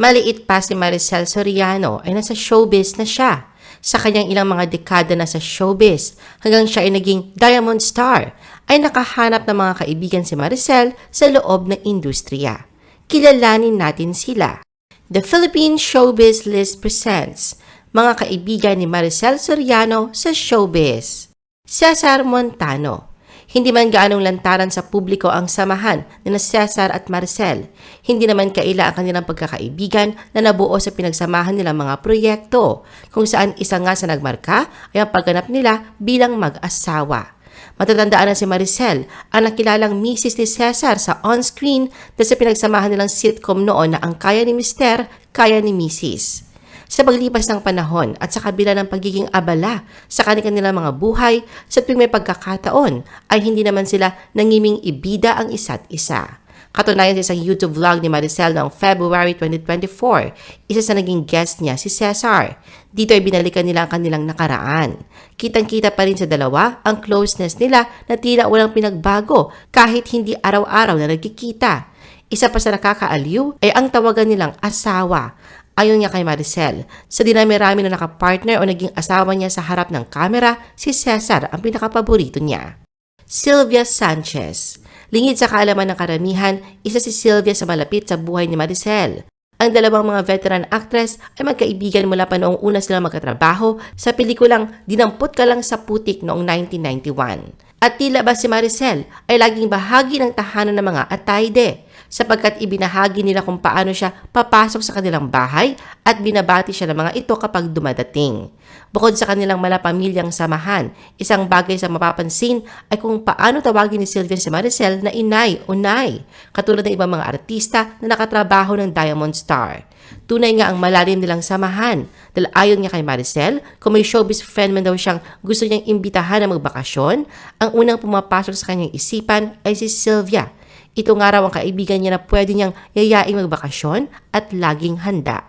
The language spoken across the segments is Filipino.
Maliit pa si Maricel Soriano ay nasa showbiz na siya. Sa kanyang ilang mga dekada na sa showbiz, hanggang siya ay naging Diamond Star, ay nakahanap ng mga kaibigan si Maricel sa loob ng industriya. Kilalanin natin sila. The Philippine Showbiz List presents mga kaibigan ni Maricel Soriano sa showbiz. Cesar Montano hindi man gaanong lantaran sa publiko ang samahan ni Cesar at Marcel. Hindi naman kaila ang kanilang pagkakaibigan na nabuo sa pinagsamahan nilang mga proyekto, kung saan isa nga sa nagmarka ay ang pagganap nila bilang mag-asawa. Matatandaan na si Maricel, ang nakilalang misis ni Cesar sa on-screen dahil sa pinagsamahan nilang sitcom noon na ang kaya ni Mister, kaya ni Mrs. Sa paglipas ng panahon at sa kabila ng pagiging abala sa kanilang mga buhay, sa tuwing may pagkakataon ay hindi naman sila nangiming ibida ang isa't isa. Katunayan sa isang YouTube vlog ni Maricel noong February 2024, isa sa naging guest niya si Cesar. Dito ay binalikan nila ang kanilang nakaraan. Kitang-kita pa rin sa dalawa ang closeness nila na tila walang pinagbago kahit hindi araw-araw na nagkikita. Isa pa sa nakakaaliw ay ang tawagan nilang asawa. Ayon niya kay Maricel, sa dinami-rami na nakapartner o naging asawa niya sa harap ng kamera, si Cesar ang pinakapaborito niya. Sylvia Sanchez Lingid sa kaalaman ng karamihan, isa si Sylvia sa malapit sa buhay ni Maricel. Ang dalawang mga veteran actress ay magkaibigan mula pa noong una silang magkatrabaho sa pelikulang Dinampot ka lang sa putik noong 1991. At tila ba si Maricel ay laging bahagi ng tahanan ng mga atayde sapagkat ibinahagi nila kung paano siya papasok sa kanilang bahay at binabati siya ng mga ito kapag dumadating. Bukod sa kanilang malapamilyang samahan, isang bagay sa mapapansin ay kung paano tawagin ni Sylvia si Maricel na inay o nay, katulad ng ibang mga artista na nakatrabaho ng Diamond Star. Tunay nga ang malalim nilang samahan dahil ayon nga kay Maricel, kung may showbiz friend man daw siyang gusto niyang imbitahan na magbakasyon, ang unang pumapasok sa kanyang isipan ay si Sylvia ito nga raw ang kaibigan niya na pwede niyang yayaing magbakasyon at laging handa.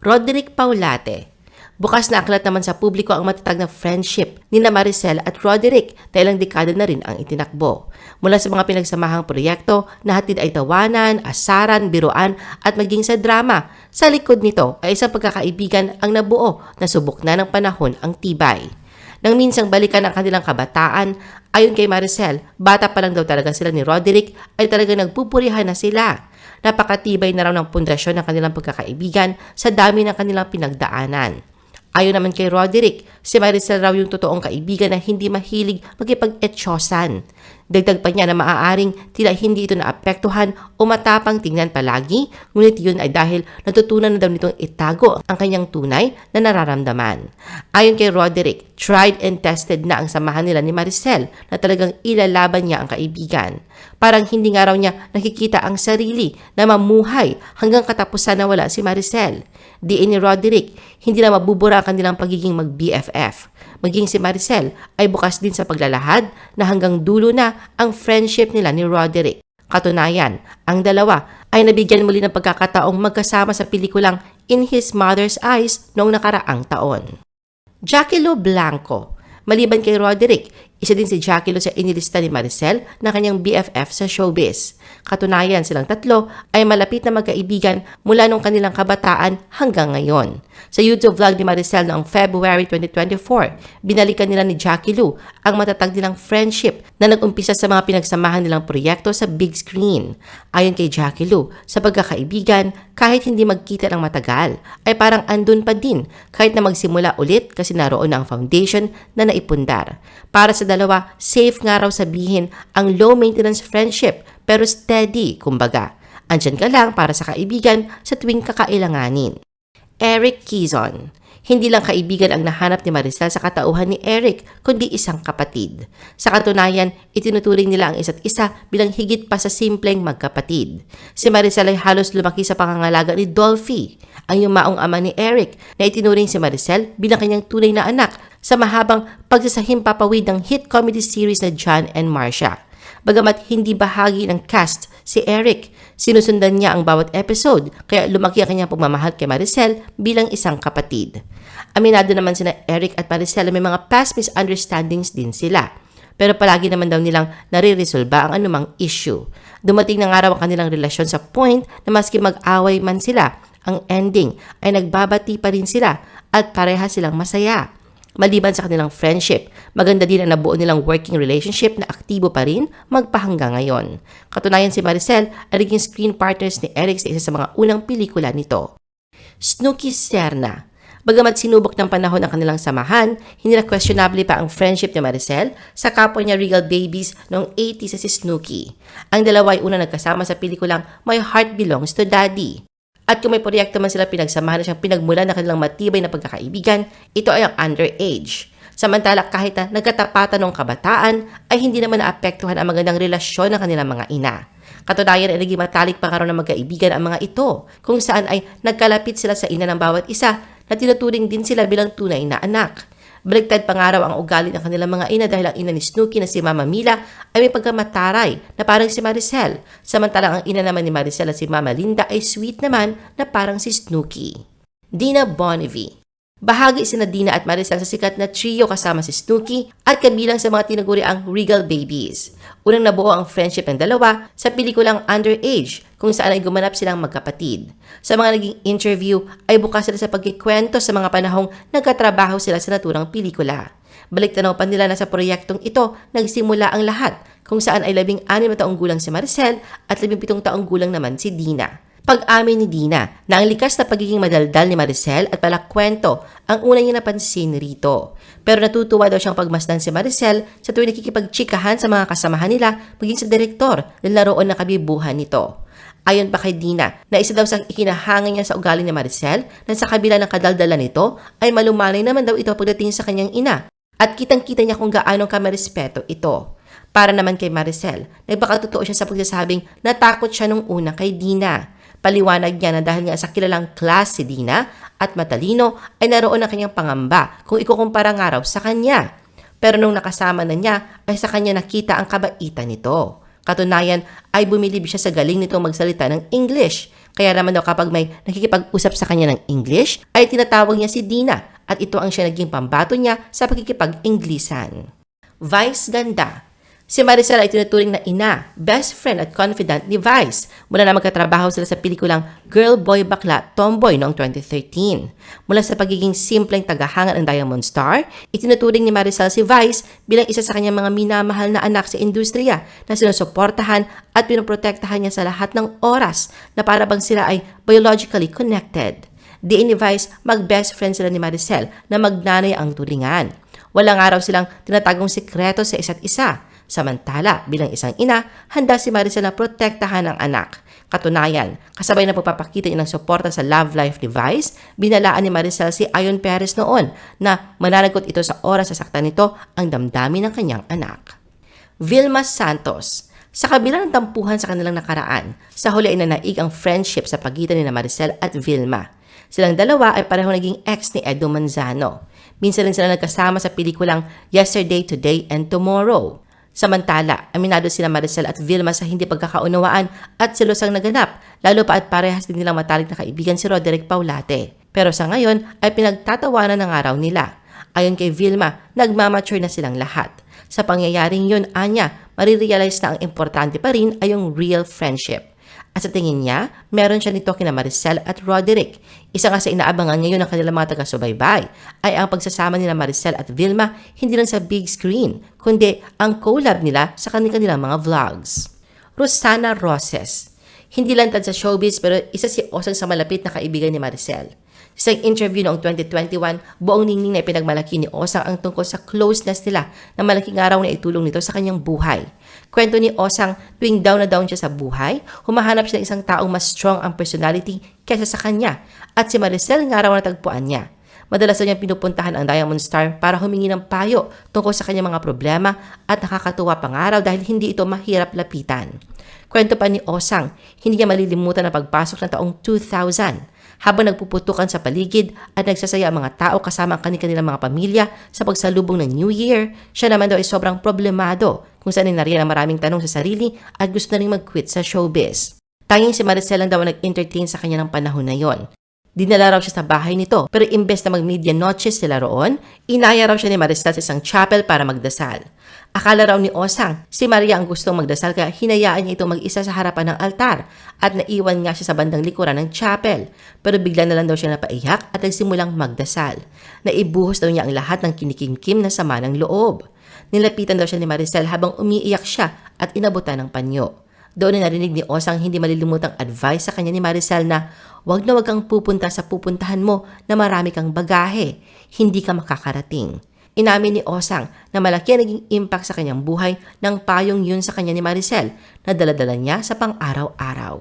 Roderick Paulate Bukas na aklat naman sa publiko ang matatag na friendship ni na Maricel at Roderick dahil ang dekada na rin ang itinakbo. Mula sa mga pinagsamahang proyekto na hatid ay tawanan, asaran, biruan at maging sa drama. Sa likod nito ay isang pagkakaibigan ang nabuo na subok na ng panahon ang tibay. Nang minsang balikan ang kanilang kabataan, ayon kay Maricel, bata pa lang daw talaga sila ni Roderick ay talaga nagpupurihan na sila. Napakatibay na raw ng pundasyon ng kanilang pagkakaibigan sa dami ng kanilang pinagdaanan. Ayon naman kay Roderick, si Maricel raw yung totoong kaibigan na hindi mahilig magkipag-etyosan. Dagdag pa niya na maaaring tila hindi ito naapektuhan o matapang tingnan palagi, ngunit yun ay dahil natutunan na daw nitong itago ang kanyang tunay na nararamdaman. Ayon kay Roderick, tried and tested na ang samahan nila ni Maricel na talagang ilalaban niya ang kaibigan. Parang hindi nga raw niya nakikita ang sarili na mamuhay hanggang katapusan na wala si Maricel. Diin ni Roderick, hindi na mabubura ang kanilang pagiging mag-BFF maging si Maricel ay bukas din sa paglalahad na hanggang dulo na ang friendship nila ni Roderick. Katunayan, ang dalawa ay nabigyan muli ng pagkakataong magkasama sa pelikulang In His Mother's Eyes noong nakaraang taon. Jackie Lo Blanco Maliban kay Roderick, isa din si Jackie Lo sa inilista ni Maricel na kanyang BFF sa showbiz. Katunayan silang tatlo ay malapit na magkaibigan mula nung kanilang kabataan hanggang ngayon. Sa YouTube vlog ni Maricel noong February 2024, binalikan nila ni Jackie Lu ang matatag nilang friendship na nag-umpisa sa mga pinagsamahan nilang proyekto sa big screen. Ayon kay Jackie Lu, sa pagkakaibigan, kahit hindi magkita ng matagal, ay parang andun pa din kahit na magsimula ulit kasi naroon na ang foundation na naipundar. Para sa dalawa, safe nga raw sabihin ang low maintenance friendship pero steady, kumbaga. Andyan ka lang para sa kaibigan sa tuwing kakailanganin. Eric Kizon. Hindi lang kaibigan ang nahanap ni Maricel sa katauhan ni Eric, kundi isang kapatid. Sa katunayan, itinuturing nila ang isa't isa bilang higit pa sa simpleng magkapatid. Si Maricel ay halos lumaki sa pangangalaga ni Dolphy, ang yumaong ama ni Eric, na itinuring si Maricel bilang kanyang tunay na anak sa mahabang pagsasahim papawid ng hit comedy series na John and Marcia. Bagamat hindi bahagi ng cast si Eric, sinusundan niya ang bawat episode kaya lumaki ang kanyang pagmamahal kay Maricel bilang isang kapatid. Aminado naman sina Eric at Maricel may mga past misunderstandings din sila. Pero palagi naman daw nilang nare-resolba ang anumang issue. Dumating na nga raw ang kanilang relasyon sa point na maski mag-away man sila, ang ending ay nagbabati pa rin sila at pareha silang masaya. Maliban sa kanilang friendship, maganda din ang nabuo nilang working relationship na aktibo pa rin magpahanggang ngayon. Katunayan si Maricel ay naging screen partners ni Eric sa isa sa mga unang pelikula nito. Snooki Serna Bagamat sinubok ng panahon ang kanilang samahan, hindi na questionable pa ang friendship ni Maricel sa kapwa niya Regal Babies noong 80 sa si Snooki. Ang dalawa ay una nagkasama sa pelikulang My Heart Belongs to Daddy. At kung may proyekto man sila pinagsamahan na siyang pinagmulan ng kanilang matibay na pagkakaibigan, ito ay ang underage. Samantala kahit na nagkatapatan ng kabataan, ay hindi naman naapektuhan ang magandang relasyon ng kanilang mga ina. Katunayan ay naging matalik pa karoon ng magkaibigan ang mga ito, kung saan ay nagkalapit sila sa ina ng bawat isa na tinuturing din sila bilang tunay na anak. Baliktad pangaraw ang ugali ng kanilang mga ina dahil ang ina ni Snooki na si Mama Mila ay may pagkamataray na parang si Maricel. Samantalang ang ina naman ni Maricel na si Mama Linda ay sweet naman na parang si Snooki. Dina Bonnevie Bahagi sina Dina at Maricel sa sikat na trio kasama si Snooki at kabilang sa mga tinaguri ang Regal Babies. Unang nabuo ang friendship ng dalawa sa pelikulang Underage kung saan ay gumanap silang magkapatid. Sa mga naging interview ay bukas sila sa pagkikwento sa mga panahong nagkatrabaho sila sa naturang pelikula. Balik tanaw pa nila na sa proyektong ito nagsimula ang lahat kung saan ay labing anim na taong gulang si Maricel at labing pitong taong gulang naman si Dina. Pag-amin ni Dina na ang likas na pagiging madaldal ni Maricel at palakwento ang una niya napansin rito. Pero natutuwa daw siyang pagmasdan si Maricel sa tuwing nakikipagtsikahan sa mga kasamahan nila maging sa direktor ng laroon na kabibuhan nito. Ayon pa kay Dina na isa daw sa ikinahangin niya sa ugali ni Maricel na sa kabila ng kadaldalan nito ay malumanay naman daw ito pagdating sa kanyang ina at kitang-kita niya kung gaano kamarespeto ito. Para naman kay Maricel, nagpakatotoo siya sa pagsasabing natakot siya nung una kay Dina. Paliwanag niya na dahil nga sa kilalang class si Dina at matalino ay naroon ang kanyang pangamba kung ikukumpara nga raw sa kanya. Pero nung nakasama na niya ay sa kanya nakita ang kabaitan nito. Katunayan ay bumilib siya sa galing nito magsalita ng English. Kaya naman daw kapag may nakikipag-usap sa kanya ng English ay tinatawag niya si Dina at ito ang siya naging pambato niya sa pagkikipag-Inglisan. Vice Ganda Si Maricel ay tinuturing na ina, best friend at confidant ni Vice mula na magkatrabaho sila sa pelikulang Girl Boy Bakla Tomboy noong 2013. Mula sa pagiging simpleng tagahangan ng Diamond Star, itinuturing ni Maricel si Vice bilang isa sa kanyang mga minamahal na anak sa industriya na sinusuportahan at pinoprotektahan niya sa lahat ng oras na para bang sila ay biologically connected. Diin ni Vice, mag-best friend sila ni Maricel na magnanay ang turingan. Walang araw silang tinatagong sikreto sa isa't isa Samantala, bilang isang ina, handa si Maricel na protektahan ang anak. Katunayan, kasabay na pagpapakita niya ng suporta sa love life device, binalaan ni Maricel si Ayon Perez noon na mananagot ito sa oras sa sakta nito ang damdamin ng kanyang anak. Vilma Santos sa kabila ng tampuhan sa kanilang nakaraan, sa huli ay nanaig ang friendship sa pagitan ni Maricel at Vilma. Silang dalawa ay pareho naging ex ni Edo Manzano. Minsan rin sila nagkasama sa pelikulang Yesterday, Today, and Tomorrow. Samantala, aminado sila Maricel at Vilma sa hindi pagkakaunawaan at selosang naganap, lalo pa at parehas din nilang matalik na kaibigan si Roderick Paulate. Pero sa ngayon ay pinagtatawanan ng araw nila. Ayon kay Vilma, nagmamature na silang lahat. Sa pangyayaring yun, anya, marirealize na ang importante pa rin ay yung real friendship. At sa tingin niya, meron siya nito kina Maricel at Roderick. Isa nga sa inaabangan ngayon ng kanilang mga taga-subaybay ay ang pagsasama nila Maricel at Vilma hindi lang sa big screen, kundi ang collab nila sa kanilang mga vlogs. Rosana Roses Hindi lantad sa showbiz pero isa si Osang sa malapit na kaibigan ni Maricel. Sa interview noong 2021, buong ningning na ipinagmalaki ni Osang ang tungkol sa closeness nila na malaking araw na itulong nito sa kanyang buhay. Kwento ni Osang, tuwing down na down siya sa buhay, humahanap siya ng isang taong mas strong ang personality kaysa sa kanya. At si Maricel nga raw natagpuan niya. Madalas na niyang pinupuntahan ang Diamond Star para humingi ng payo tungkol sa kanyang mga problema at nakakatuwa pangaraw dahil hindi ito mahirap lapitan. Kwento pa ni Osang, hindi niya malilimutan ang pagpasok ng taong 2000 habang nagpuputukan sa paligid at nagsasaya ang mga tao kasama ang kanilang mga pamilya sa pagsalubong ng New Year, siya naman daw ay sobrang problemado kung saan nariyan ang maraming tanong sa sarili at gusto na rin mag-quit sa showbiz. Tanging si Maricel lang daw nag-entertain sa kanya ng panahon na yon. Dinala raw siya sa bahay nito pero imbes na mag-media noches sila roon, inaya raw siya ni Maricel sa isang chapel para magdasal. Akala raw ni Osang, si Maria ang gustong magdasal kaya hinayaan niya itong mag-isa sa harapan ng altar at naiwan nga siya sa bandang likuran ng chapel. Pero bigla na lang daw siya napaiyak at nagsimulang magdasal. Naibuhos daw niya ang lahat ng kinikimkim na sama ng loob. Nilapitan daw siya ni Maricel habang umiiyak siya at inabutan ng panyo. Doon na narinig ni Osang hindi malilimutang advice sa kanya ni Maricel na wag na wag kang pupunta sa pupuntahan mo na marami kang bagahe. Hindi ka makakarating. Inamin ni Osang na malaki ang naging impact sa kanyang buhay ng payong yun sa kanya ni Maricel na daladala niya sa pang-araw-araw.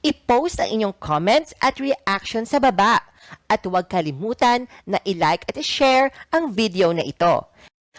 I-post ang inyong comments at reaction sa baba. At huwag kalimutan na i-like at i-share ang video na ito.